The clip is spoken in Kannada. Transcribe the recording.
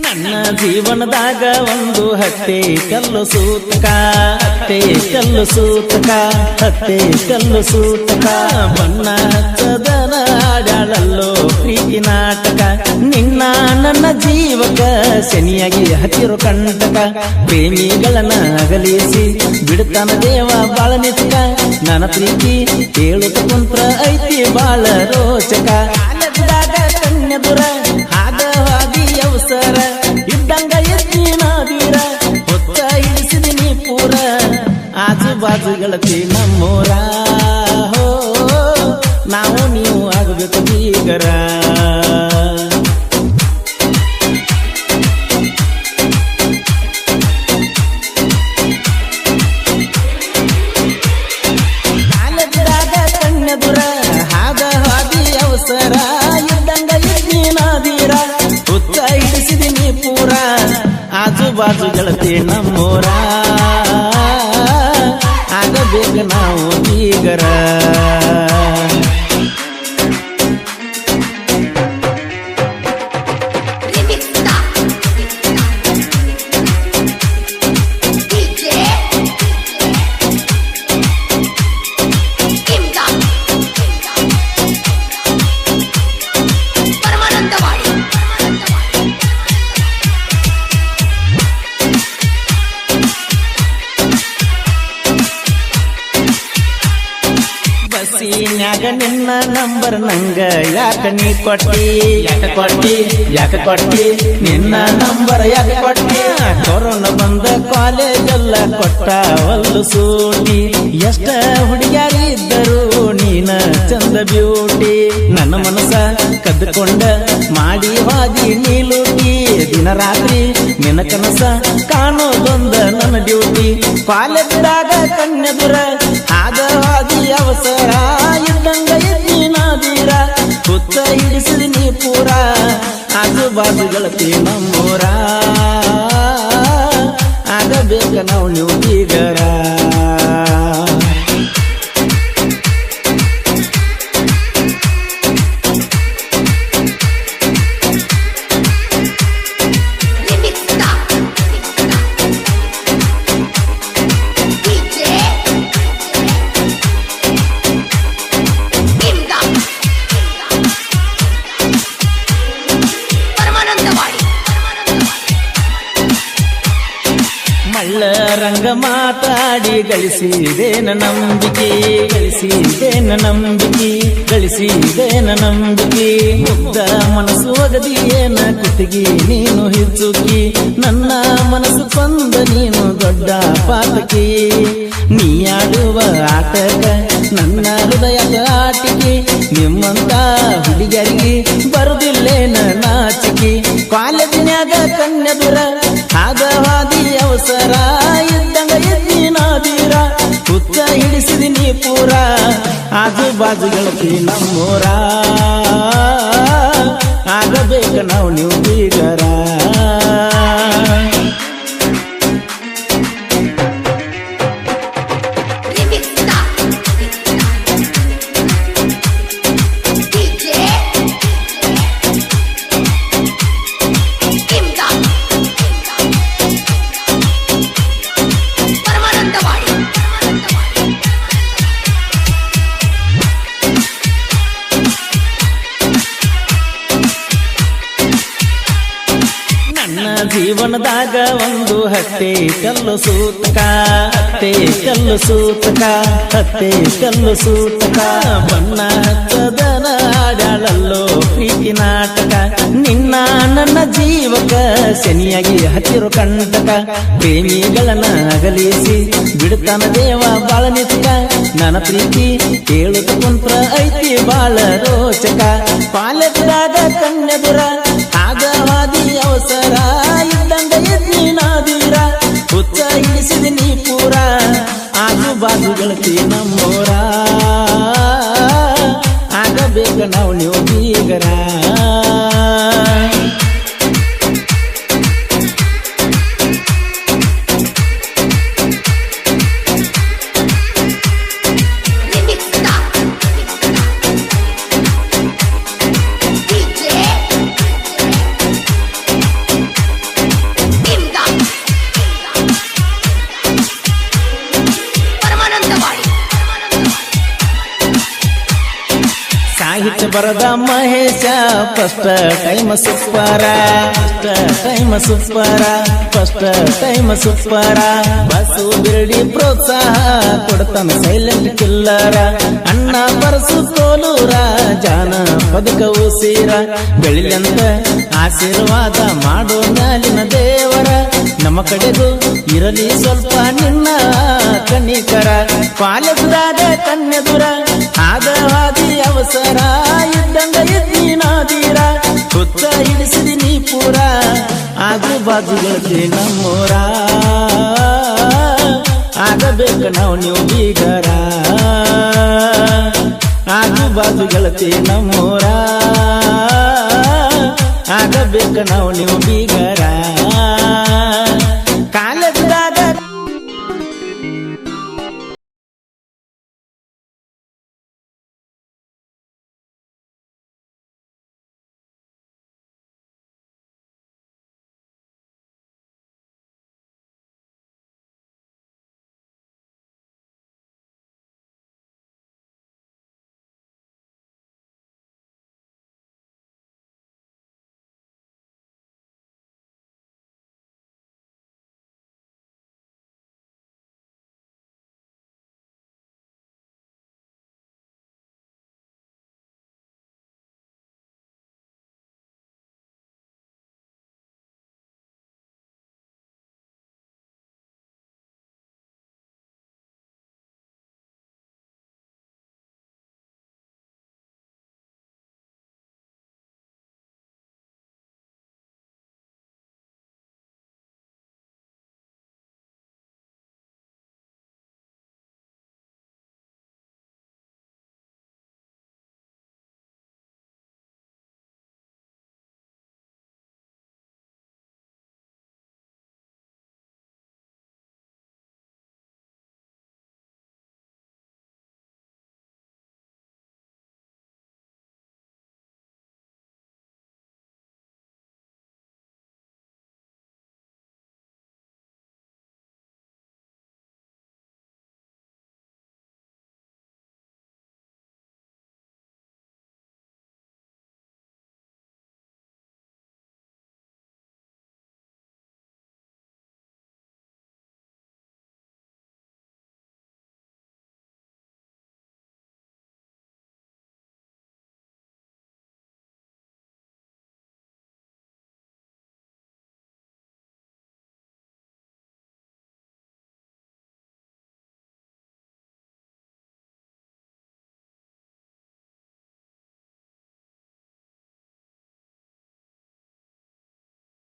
ನನ್ನ ಜೀವನದಾಗ ಒಂದು ಹತ್ತೆ ಕಲ್ಲು ಸೂತಕ, ಹತ್ತೆ ಕಲ್ಲು ಸೂತಕ, ಹತ್ತೆ ಕಲ್ಲು ಸೂತಕ. ಬಣ್ಣ ಹಚ್ಚದನ ಆಡಾಳಲ್ಲೋ ಪ್ರೀತಿ ನಾಟಕ. ನಿನ್ನ ನನ್ನ ಜೀವಕ ಶನಿಯಾಗಿ ಹತ್ತಿರೋ ಕಂಟಕ. ಪ್ರೇಮಿಗಳನ್ನ ಅಗಲಿಸಿ ಬಿಡ್ತಾನ ದೇವ ಬಾಳ ನಿತ್ಕ. ನನ್ನ ಪ್ರೀತಿ ಕೇಳುತ್ತ ಕುಂತ್ರ ಐತಿ ಬಾಳ ರೋಚಕ. ಕನ್ಯದುರ ಅವಸರ ಇದ್ದಂಗ ಎತ್ತಿನ ವೀರ ಹೊತ್ತ ಇಳಿಸಿದಿನಿ ಪೂರ. ಆಜು ಬಾಜುಗಳ ಗೆಳತಿ ಆಜು ಬಾಜು ಗೆಳತಿ ನಮ್ಮೋರ. ಆಗಬೇಕು ನಾವು ಬೀಗರ. feeling ಬಸ್ಸಿನ್ಯಾಗ ನಿನ್ನ ನಂಬರ್ ನಂಗ ಯಾಕ ನೀ ಕೊಟ್ಟಿ? ಯಾಕ ಕೊಟ್ಟಿ? ಯಾಕ ಕೊಟ್ಟಿ? ನಿನ್ನ ನಂಬರ್ ಯಾಕ ಕೊಟ್ಟಿ? ಕೊರೋನಾ ಬಂದ ಕಾಲೇಜ್ ಎಲ್ಲ ಕೊಟ್ಟ ಒಲ್ಲು ಸೂಟಿ. ಎಷ್ಟ ಹುಡುಗಿಯಾಗಿದ್ದರು ನೀನ ಚಂದ ಬ್ಯೂಟಿ ನನ್ನ ಮನಸ ಕದ್ದುಕೊಂಡ ಮಾಡಿ ಹಾದಿ ನೀಲೂಟಿ ದಿನ ರಾತ್ರಿ ನಿನ್ನ ಕನಸ ಕಾಣೋದೊಂದ ನನ್ನ ಡ್ಯೂಟಿ ಕಾಲೇಜ್ದಾಗ ಕನ್ಯದುರ ಆದ ಹಾದಿ ಅವಸರ ಇದ್ದಂಗ ಎದ್ದಿನಾದೀರ ಹುತ್ತ ಹಿಡಿಸಿದ ನೀ ಪೂರ. ಆಜು ಬಾಜುಗಳ ಗೆಳತಿ ನಮ್ಮೂರ ಆಗಬೇಕ ನಾವು ನೀವು ರಂಗ ಮಾತಾಡಿ ಗಳಿಸಿದೇನ ನಂಬಿಕೆ ಗಳಿಸಿದೇನ ನಂಬಿಕೆ ಗಳಿಸಿದೇನ ನಂಬಿಕೆ. ಮುಗ್ಧ ಮನಸ್ಸು ಒಗದಿಯೇನ ಕುತ್ತಿಗೆ, ನೀನು ಹಿಚ್ಚುಕಿ, ನನ್ನ ಮನಸ್ಸು ಕೊಂದ ನೀನು ದೊಡ್ಡ ಪಾತಕಿ. ಹುತ್ತ ಹಿಡಿಸಿದಿನಿ ಪೂರ. ಆಜು ಬಾಜು ಗೆಳತಿ ನಮ್ಮೂರ. ಆಗಬೇಕ ನಾವು ನೀವು ಬೀಗರ. ಜೀವನದಾಗ ಒಂದು ಹತ್ತೆ ಕಲ್ಲು ಸೂತಕ, ಹತ್ತೆ ಕಲ್ಲು ಸೂತಕ, ಹತ್ತೆ ಕಲ್ಲು ಸೂತಕ. ಬಣ್ಣ ಹತ್ತದನ ಆಡಾಳಲ್ಲೋ ಪ್ರೀತಿ ನಾಟಕ. ನಿನ್ನ ನನ್ನ ಜೀವಕ ಶನಿಯಾಗಿ ಹತ್ತಿರೋ ಕಂಟಕ. ಪ್ರೇಮಿಗಳನ್ನ ಅಗಲಿಸಿ ಬಿಡ್ತಾನ ದೇವ ಬಾಳ ನಿತ್ಕ ನನ್ನ ಪ್ರೀತಿ ಕೇಳು ಕುಂತ್ರ ಐತಿ ಬಾಳ ರೋಚಕ. ಪಾಲಕರಾದ ಕನ್ಯದುರ ಆಗವಾದಿ ಅವಸರ. ಹುಚ್ಚ ನೀ ಪೂರ. ಆಜು ಬಾಜು ಗೆಳತಿ ನಮ್ಮೂರ ಆಗಬೇಕ ನಾವು ನೀವು ಬೀಗರ. ಬರದ Mahesh first time super first time super first time super bus Biradi ಪ್ರೋತ್ಸಾಹ ಕೊಡ್ತಾನ ಸೈಲೆಂಟ್ ಕಿಲ್ಲರ ಅಣ್ಣ ಬರಸು ತೋಲೂರ, ಜಾನ ಬದುಕವು ಸೀರ ಬೆಳಿಲಂತ ಆಶೀರ್ವಾದ ಮಾಡೋ ಮ್ಯಾಲಿನ ದೇವರ. ನಮ್ಮ ಕಡೆಗೂ ಇರಲಿ ಸ್ವಲ್ಪ ನಿನ್ನ ಕಣ್ಣಿಕರ ಪಾಲಕದಾಗ ಕನ್ಯದುರ ಆದ ಹಾದಿ ಅವಸರ ಇದ್ದಂಗ ಎದ್ದಿನಾದೀರ ಹುತ್ತ ಹಿಡಿಸಿದಿ ನೀ ಪೂರ. ಆಗು ಬಾಜುಗಳಲ್ಲಿ ನಮ್ಮೋರ. ಆಗಬೇಕ ನಾವು ನೀವು ಬೀಗರ. ಆಗು ಬಾಜು ನಮ್ಮೋರ ನಮ್ಮೂರ. ಆಗಬೇಕ ನಾವು ನೀವು ಬೀಗರ.